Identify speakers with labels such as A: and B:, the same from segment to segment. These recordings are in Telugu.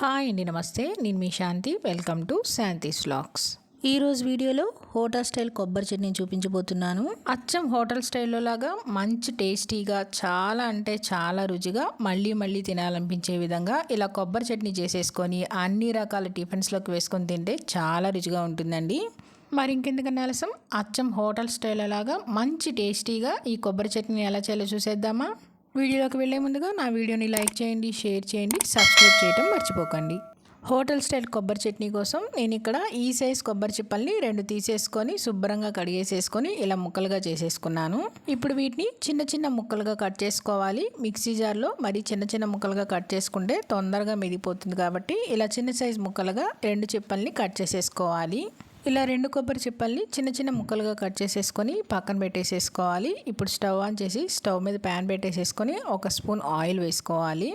A: హాయ్ అండి నమస్తే. నేను మీ Shanti. Welcome to Shanti's vlogs. ఈరోజు వీడియోలో హోటల్ స్టైల్ కొబ్బరి చట్నీ చూపించబోతున్నాను. అచ్చం హోటల్ స్టైల్లో లాగా మంచి టేస్టీగా చాలా అంటే చాలా రుచిగా మళ్ళీ మళ్ళీ తినాలనిపించే విధంగా ఇలా కొబ్బరి చట్నీ చేసేసుకొని అన్ని రకాల టిఫిన్స్లోకి వేసుకొని తింటే చాలా రుచిగా ఉంటుందండి. మరి ఇంకెందుకన్నా ఆలస్యం? అచ్చం హోటల్ స్టైల్ లాగా మంచి టేస్టీగా ఈ కొబ్బరి చట్నీ ఎలా చేయాలో చూసేద్దామా? వీడియోలోకి వెళ్ళే ముందుగా నా వీడియోని లైక్ చేయండి షేర్ చేయండి సబ్స్క్రైబ్ చేయడం మర్చిపోకండి. హోటల్ స్టైల్ కొబ్బరి చట్నీ కోసం నేను ఇక్కడ ఈ సైజ్ కొబ్బరి చిప్పల్ని రెండు తీసేసుకొని శుభ్రంగా కడిగేసేసుకొని ఇలా ముక్కలుగా చేసేసుకున్నాను. ఇప్పుడు వీటిని చిన్న చిన్న ముక్కలుగా కట్ చేసుకోవాలి. మిక్సీ జార్లో మరి చిన్న చిన్న ముక్కలుగా కట్ చేసుకుంటే తొందరగా మిగిలిపోతుంది కాబట్టి ఇలా చిన్న సైజ్ ముక్కలుగా రెండు చిప్పల్ని కట్ చేసేసుకోవాలి. ఇలా రెండు కొబ్బరి చిప్పల్ని చిన్న చిన్న ముక్కలుగా కట్ చేసేసుకొని పక్కన పెట్టేసేసుకోవాలి. ఇప్పుడు స్టవ్ ఆన్ చేసి స్టవ్ మీద ప్యాన్ పెట్టేసేసుకొని ఒక స్పూన్ ఆయిల్ వేసుకోవాలి.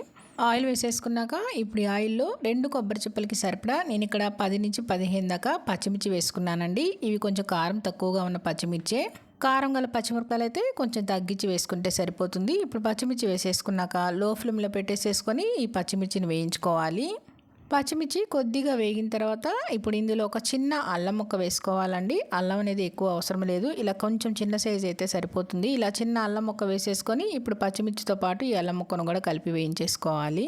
A: ఆయిల్ వేసేసుకున్నాక ఇప్పుడు ఈ ఆయిల్లో రెండు కొబ్బరి చిప్పలకి సరిపడా నేను ఇక్కడ పది నుంచి పదిహేను దాకా పచ్చిమిర్చి వేసుకున్నానండి. ఇవి కొంచెం కారం తక్కువగా ఉన్న పచ్చిమిర్చే. కారం గల పచ్చిమిరపకాయలు అయితే కొంచెం తగ్గించి వేసుకుంటే సరిపోతుంది. ఇప్పుడు పచ్చిమిర్చి వేసేసుకున్నాక లో ఫ్లేమ్లో పెట్టేసేసుకొని ఈ పచ్చిమిర్చిని వేయించుకోవాలి. పచ్చిమిర్చి కొద్దిగా వేగిన తర్వాత ఇప్పుడు ఇందులో ఒక చిన్న అల్లం ముక్క వేసుకోవాలండి. అల్లం అనేది ఎక్కువ అవసరం లేదు. ఇలా కొంచెం చిన్న సైజ్ అయితే సరిపోతుంది. ఇలా చిన్న అల్లం ముక్క వేసేసుకొని ఇప్పుడు పచ్చిమిర్చితో పాటు ఈ అల్లం ముక్కను కూడా కలిపి వేయించేసుకోవాలి.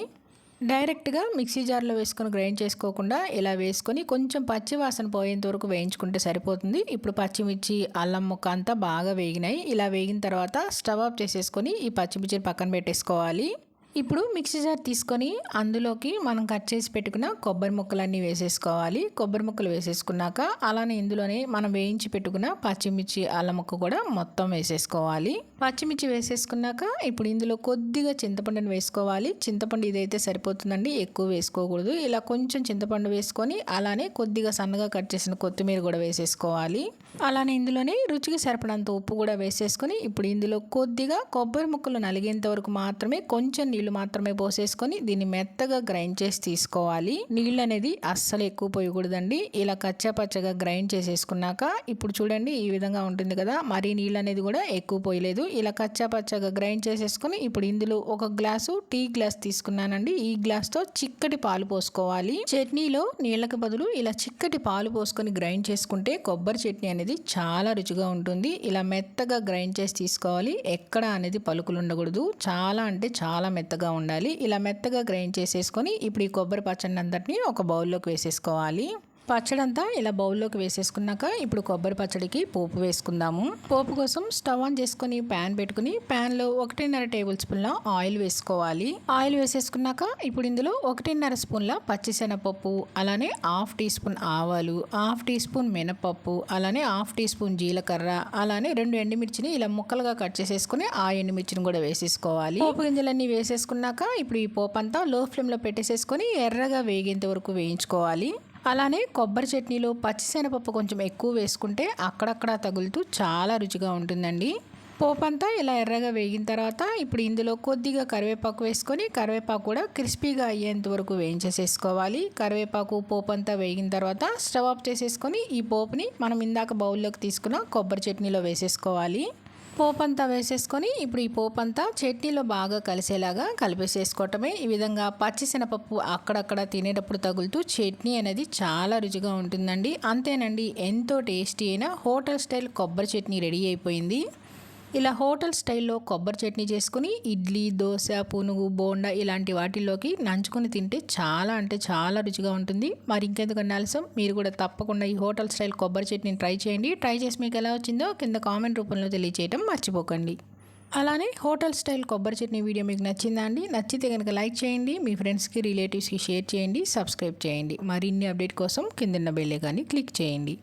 A: డైరెక్ట్గా మిక్సీ జార్లో వేసుకొని గ్రైండ్ చేసుకోకుండా ఇలా వేసుకొని కొంచెం పచ్చి వాసన పోయేంత వరకు వేయించుకుంటే సరిపోతుంది. ఇప్పుడు పచ్చిమిర్చి అల్లం ముక్క అంతా బాగా వేగినాయి. ఇలా వేగిన తర్వాత స్టవ్ ఆఫ్ చేసేసుకొని ఈ పచ్చిమిర్చిని పక్కన పెట్టేసుకోవాలి. ఇప్పుడు మిక్సీ జార్ తీసుకొని అందులోకి మనం కట్ చేసి పెట్టుకున్న కొబ్బరి ముక్కలన్నీ వేసేసుకోవాలి. కొబ్బరి ముక్కలు వేసేసుకున్నాక అలానే ఇందులోనే మనం వేయించి పెట్టుకున్న పచ్చిమిర్చి అల్లం ముక్క కూడా మొత్తం వేసేసుకోవాలి. పచ్చిమిర్చి వేసేసుకున్నాక ఇప్పుడు ఇందులో కొద్దిగా చింతపండుని వేసుకోవాలి. చింతపండు ఇదైతే సరిపోతుందండి ఎక్కువ వేసుకోకూడదు. ఇలా కొంచెం చింతపండు వేసుకొని అలానే కొద్దిగా సన్నగా కట్ చేసిన కొత్తిమీర కూడా వేసేసుకోవాలి. అలానే ఇందులోనే రుచికి సరిపడంత ఉప్పు కూడా వేసేసుకొని ఇప్పుడు ఇందులో కొద్దిగా కొబ్బరి ముక్కలు నలిగేంత వరకు మాత్రమే కొంచెం నీళ్ళు నీళ్ళు మాత్రమే పోసేసుకొని దీన్ని మెత్తగా గ్రైండ్ చేసి తీసుకోవాలి. నీళ్ళు అనేది అస్సలు ఎక్కువ పోయకూడదండి. ఇలా కచ్చాపచ్చగా గ్రైండ్ చేసేసుకున్నాక ఇప్పుడు చూడండి ఈ విధంగా ఉంటుంది కదా మరీ నీళ్ళు అనేది కూడా ఎక్కువ పోయలేదు. ఇలా కచ్చాపచ్చగా గ్రైండ్ చేసేసుకొని ఇప్పుడు ఇందులో ఒక గ్లాసు టీ గ్లాస్ తీసుకున్నానండి. ఈ గ్లాస్తో చిక్కటి పాలు పోసుకోవాలి. చట్నీలో నీళ్ళకి బదులు ఇలా చిక్కటి పాలు పోసుకొని గ్రైండ్ చేసుకుంటే కొబ్బరి చట్నీ అనేది చాలా రుచిగా ఉంటుంది. ఇలా మెత్తగా గ్రైండ్ చేసి తీసుకోవాలి. ఎక్కడ అనేది పలుకులు ఉండకూడదు. చాలా అంటే చాలా మెత్తగా మెత్తగా ఉండాలి. ఇలా మెత్తగా గ్రైండ్ చేసేసుకొని ఇప్పుడు ఈ కొబ్బరి పచ్చడిని అంతటినీ ఒక బౌల్లోకి వేసేసుకోవాలి. పచ్చడి అంతా ఇలా బౌల్లోకి వేసేసుకున్నాక ఇప్పుడు కొబ్బరి పచ్చడికి పోపు వేసుకుందాము. పోపు కోసం స్టవ్ ఆన్ చేసుకుని ప్యాన్ పెట్టుకుని ప్యాన్లో ఒకటిన్నర టేబుల్ స్పూన్ల ఆయిల్ వేసుకోవాలి. ఆయిల్ వేసేసుకున్నాక ఇప్పుడు ఇందులో ఒకటిన్నర స్పూన్ల పచ్చిశనగపప్పు అలానే హాఫ్ టీ స్పూన్ ఆవాలు హాఫ్ టీ స్పూన్ మినపప్పు అలానే హాఫ్ టీ స్పూన్ జీలకర్ర అలానే రెండు ఎండుమిర్చిని ఇలా ముక్కలుగా కట్ చేసేసుకుని ఆ ఎండుమిర్చిని కూడా వేసేసుకోవాలి. పోపు గింజలన్నీ వేసేసుకున్నాక ఇప్పుడు ఈ పోపు అంతా లో ఫ్లేమ్లో పెట్టేసేసుకొని ఎర్రగా వేగేంత వరకు వేయించుకోవాలి. అలానే కొబ్బరి చట్నీలో పచ్చిశనగపప్పు కొంచెం ఎక్కువ వేసుకుంటే అక్కడక్కడ తగులుతూ చాలా రుచిగా ఉంటుందండి. పోపంతా ఇలా ఎర్రగా వేగిన తర్వాత ఇప్పుడు ఇందులో కొద్దిగా కరివేపాకు వేసుకొని కరివేపాకు కూడా క్రిస్పీగా అయ్యేంత వరకు వేయించేసేసుకోవాలి. కరివేపాకు పోపు అంతా వేగిన తర్వాత స్టవ్ ఆఫ్ చేసేసుకొని ఈ పోపుని మనం ఇందాక బౌల్లోకి తీసుకున్న కొబ్బరి చట్నీలో వేసేసుకోవాలి. పోపు అంతా వేసేసుకొని ఇప్పుడు ఈ పోపు అంతా చట్నీలో బాగా కలిసేలాగా కలిపేసేసుకోవటమే. ఈ విధంగా పచ్చిశనపప్పు అక్కడక్కడ తినేటప్పుడు తగులుతూ చట్నీ అనేది చాలా రుచిగా ఉంటుందండి. అంతేనండి ఎంతో టేస్టీ అయిన హోటల్ స్టైల్ కొబ్బరి చట్నీ రెడీ అయిపోయింది. ఇలా హోటల్ స్టైల్లో కొబ్బరి చట్నీ చేసుకుని ఇడ్లీ దోశ పునుగు బోండా ఇలాంటి వాటిల్లోకి నంచుకొని తింటే చాలా అంటే చాలా రుచిగా ఉంటుంది. మరి ఇంకెందుకు ఆలస్యం? మీరు కూడా తప్పకుండా ఈ హోటల్ స్టైల్ కొబ్బరి చట్నీని ట్రై చేయండి. ట్రై చేసి మీకు ఎలా వచ్చిందో కింద కామెంట్ రూపంలో తెలియచేయడం మర్చిపోకండి. అలానే హోటల్ స్టైల్ కొబ్బరి చట్నీ వీడియో మీకు నచ్చిందా అండి? నచ్చితే కనుక లైక్ చేయండి మీ ఫ్రెండ్స్కి రిలేటివ్స్కి షేర్ చేయండి సబ్స్క్రైబ్ చేయండి. మరిన్ని అప్డేట్ కోసం కిందన్న బెల్లే కానీ క్లిక్ చేయండి.